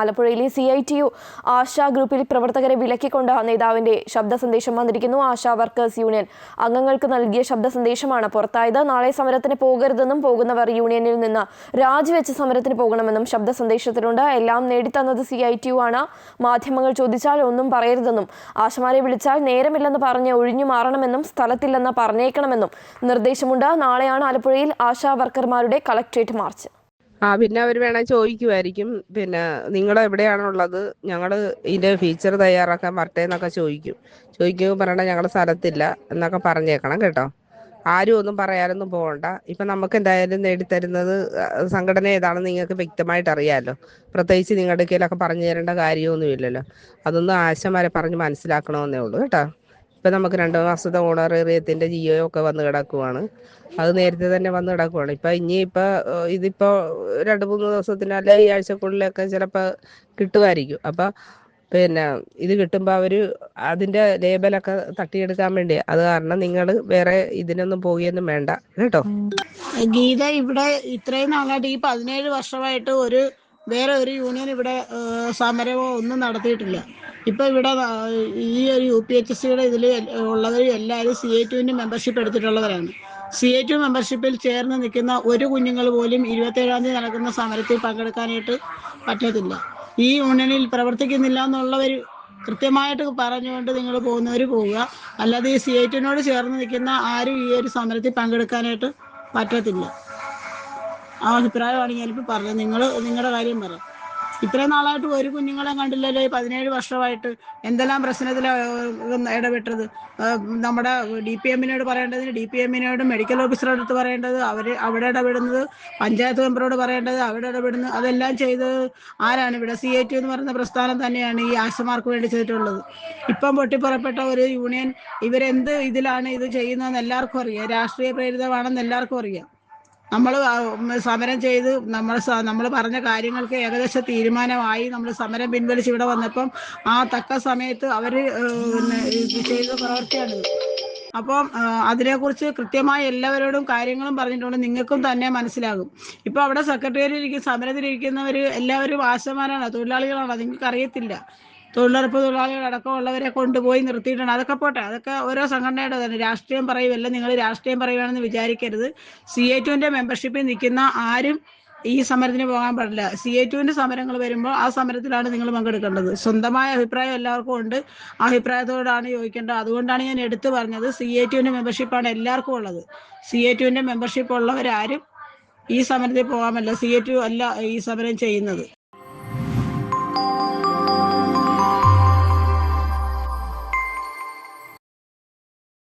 ആലപ്പുഴയിലെ C I T U ASHA ഗ്രൂപ്പിൽ പ്രവർത്തകരെ വിലക്കിക്കൊണ്ട് നേതാവിന്റെ ശബ്ദ സന്ദേശം വന്നിരിക്കുന്നു. ആശാ വർക്കേഴ്സ് യൂണിയൻ അംഗങ്ങൾക്ക് നൽകിയ ശബ്ദ സന്ദേശമാണ് പുറത്തായത്. നാളെ സമരത്തിന് പോകരുതെന്നും പോകുന്നവർ യൂണിയനിൽ നിന്ന് രാജിവെച്ച് സമരത്തിന് പോകണമെന്നും ശബ്ദ സന്ദേശത്തിലുണ്ട് എല്ലാം നേടിത്തന്നത് സി ഐ ടി യു ആണ്. മാധ്യമങ്ങൾ ചോദിച്ചാൽ ഒന്നും പറയരുതെന്നും ആശമാരെ വിളിച്ചാൽ നേരമില്ലെന്ന് പറഞ്ഞ് ഒഴിഞ്ഞു മാറണമെന്നും സ്ഥലത്തില്ലെന്ന് പറഞ്ഞേക്കണമെന്നും നിർദ്ദേശമുണ്ട്. നാളെയാണ് ആലപ്പുഴയിൽ ആശാ വർക്കർമാരുടെ കളക്ട്രേറ്റ് മാർച്ച്. ആ പിന്നെ അവർ വേണേൽ ചോദിക്കുമായിരിക്കും പിന്നെ നിങ്ങൾ എവിടെയാണുള്ളത്? ഞങ്ങൾ ഇതിന്റെ ഫീച്ചർ തയ്യാറാക്കാൻ വരട്ടെ ചോദിക്കും. ചോദിക്കുമ്പോൾ പറയണ ഞങ്ങളുടെ സ്ഥലത്തില്ല എന്നൊക്കെ പറഞ്ഞേക്കണം കേട്ടോ. ആരും ഒന്നും പറയാനൊന്നും പോകണ്ട ഇപ്പം നമുക്ക് എന്തായാലും നേടിത്തരുന്നത് സംഘടന ഏതാണെന്ന് നിങ്ങൾക്ക് വ്യക്തമായിട്ട് അറിയാമല്ലോ പ്രത്യേകിച്ച് നിങ്ങളുടെ കയ്യിലൊക്കെ പറഞ്ഞു തരേണ്ട കാര്യമൊന്നുമില്ലല്ലോ. അതൊന്നും ആശമാരെ പറഞ്ഞ് മനസ്സിലാക്കണമെന്നേ ഉള്ളൂ കേട്ടോ. ഇപ്പം നമുക്ക് രണ്ട് മാസത്തെ ഓണറേറിയത്തിന്റെ ജിയോ ഒക്കെ വന്ന് കിടക്കുവാണ്. അത് നേരത്തെ തന്നെ വന്ന് കിടക്കുവാണ്. ഇപ്പം ഇനി ഇതിപ്പോൾ രണ്ട് മൂന്ന് ദിവസത്തിന് അല്ലെ ഈ ആഴ്ചക്കുള്ളിലൊക്കെ ചിലപ്പോൾ കിട്ടുമായിരിക്കും. അപ്പം പിന്നെ ഇത് കിട്ടുമ്പോൾ അവർ അതിന്റെ ലേബലൊക്കെ തട്ടിയെടുക്കാൻ വേണ്ടി. അത് കാരണം നിങ്ങൾ വേറെ ഇതിനൊന്നും പോവുകയൊന്നും വേണ്ട. കേട്ടോ? ഗീത ഇവിടെ ഇത്രയും നാളായിട്ട് ഈ പതിനേഴ് വർഷമായിട്ട് ഒരു വേറെ ഒരു യൂണിയൻ ഇവിടെ സമരമോ ഒന്നും നടത്തിയിട്ടില്ല. ഇപ്പൊ ഇവിടെ ഈ ഒരു യു പി എച്ച് സിയുടെ ഇതിൽ ഉള്ളവർ എല്ലാവരും സി ഐ ടുവിന്റെ മെമ്പർഷിപ്പ് എടുത്തിട്ടുള്ളവരാണ്. സി ഐ ടു മെമ്പർഷിപ്പിൽ ചേർന്ന് നിൽക്കുന്ന ഒരു കുഞ്ഞുങ്ങൾ പോലും ഇരുപത്തേഴാം തീയതി നടക്കുന്ന സമരത്തിൽ പങ്കെടുക്കാനായിട്ട് പറ്റത്തില്ല. ഈ യൂണിയനിൽ പ്രവർത്തിക്കുന്നില്ല എന്നുള്ളവർ കൃത്യമായിട്ട് പറഞ്ഞുകൊണ്ട് നിങ്ങൾ പോകുന്നവർ പോവുക. അല്ലാതെ ഈ സി ഐ ടുവിനോട് ചേർന്ന് നിൽക്കുന്ന ആരും ഈ ഒരു സമരത്തിൽ പങ്കെടുക്കാനായിട്ട് പറ്റത്തില്ല. ആ അഭിപ്രായമാണ് ഞാനിപ്പോൾ പറഞ്ഞത്. നിങ്ങൾ നിങ്ങളുടെ കാര്യം പറ. ഇത്രയും നാളായിട്ട് ഒരു കുഞ്ഞുങ്ങളെ കണ്ടില്ലല്ലോ ഈ പതിനേഴ് വർഷമായിട്ട് എന്തെല്ലാം പ്രശ്നത്തിലാണ് ഇടപെട്ടത്? നമ്മുടെ ഡി പി എമ്മിനോട് പറയേണ്ടതിന് ഡി പി എമ്മിനോട് മെഡിക്കൽ ഓഫീസറുടെ അടുത്ത് പറയേണ്ടത് അവർ അവിടെ ഇടപെടുന്നത് പഞ്ചായത്ത് മെമ്പറോട് പറയേണ്ടത് അവിടെ ഇടപെടുന്നത് അതെല്ലാം ചെയ്തത് ആരാണ് ഇവിടെ? സി ഐ ടി എന്ന് പറയുന്ന പ്രസ്ഥാനം തന്നെയാണ് ഈ ആശമാർക്ക് വേണ്ടി ചെയ്തിട്ടുള്ളത്. ഇപ്പം പൊട്ടിപ്പുറപ്പെട്ട ഒരു യൂണിയൻ ഇവരെന്ത് ഇതിലാണ് ഇത് ചെയ്യുന്നതെന്ന് എല്ലാവർക്കും അറിയാം. രാഷ്ട്രീയ പ്രേരിതമാണെന്ന് എല്ലാവർക്കും അറിയാം. നമ്മൾ സമരം ചെയ്ത് നമ്മൾ നമ്മൾ പറഞ്ഞ കാര്യങ്ങൾക്ക് ഏകദേശ തീരുമാനമായി. നമ്മൾ സമരം പിൻവലിച്ച് ഇവിടെ വന്നപ്പം ആ തക്ക സമയത്ത് അവർ ചെയ്ത പ്രവർത്തിയാണ്. അപ്പം അതിനെക്കുറിച്ച് കൃത്യമായി എല്ലാവരോടും കാര്യങ്ങളും പറഞ്ഞിട്ടുണ്ട്. നിങ്ങൾക്കും തന്നെ മനസ്സിലാകും. ഇപ്പൊ അവിടെ സെക്രട്ടേറിയറ്റിൽ സമരത്തിലിരിക്കുന്നവർ എല്ലാവരും ആശമാരാണ് തൊഴിലാളികളാണ്. നിങ്ങൾക്ക് അറിയത്തില്ല തൊഴിലുറപ്പ് തൊഴിലാളികൾ അടക്കമുള്ളവരെ കൊണ്ടുപോയി നിർത്തിയിട്ടുണ്ട്. അതൊക്കെ പോട്ടെ അതൊക്കെ ഓരോ സംഘടനയുടെ തന്നെ. രാഷ്ട്രീയം പറയുമല്ല നിങ്ങൾ രാഷ്ട്രീയം പറയുകയാണെന്ന് വിചാരിക്കരുത്. സി എ ടുവിന്റെ മെമ്പർഷിപ്പിൽ നിൽക്കുന്ന ആരും ഈ സമരത്തിന് പോകാൻ പാടില്ല. സി എ ടുവിന്റെ സമരങ്ങൾ വരുമ്പോൾ ആ സമരത്തിലാണ് നിങ്ങൾ പങ്കെടുക്കേണ്ടത്. സ്വന്തമായ അഭിപ്രായം എല്ലാവർക്കും ഉണ്ട്. അഭിപ്രായത്തോടാണ് യോജിക്കേണ്ടത് അതുകൊണ്ടാണ് ഞാൻ എടുത്തു പറഞ്ഞത് സി എ ടുവിന്റെ മെമ്പർഷിപ്പാണ് എല്ലാവർക്കും ഉള്ളത്. സി എ ടുവിന്റെ മെമ്പർഷിപ്പ് ഉള്ളവരാരും ഈ സമരത്തിൽ പോകാമല്ല സി എ ടു അല്ല ഈ സമരം ചെയ്യുന്നത്.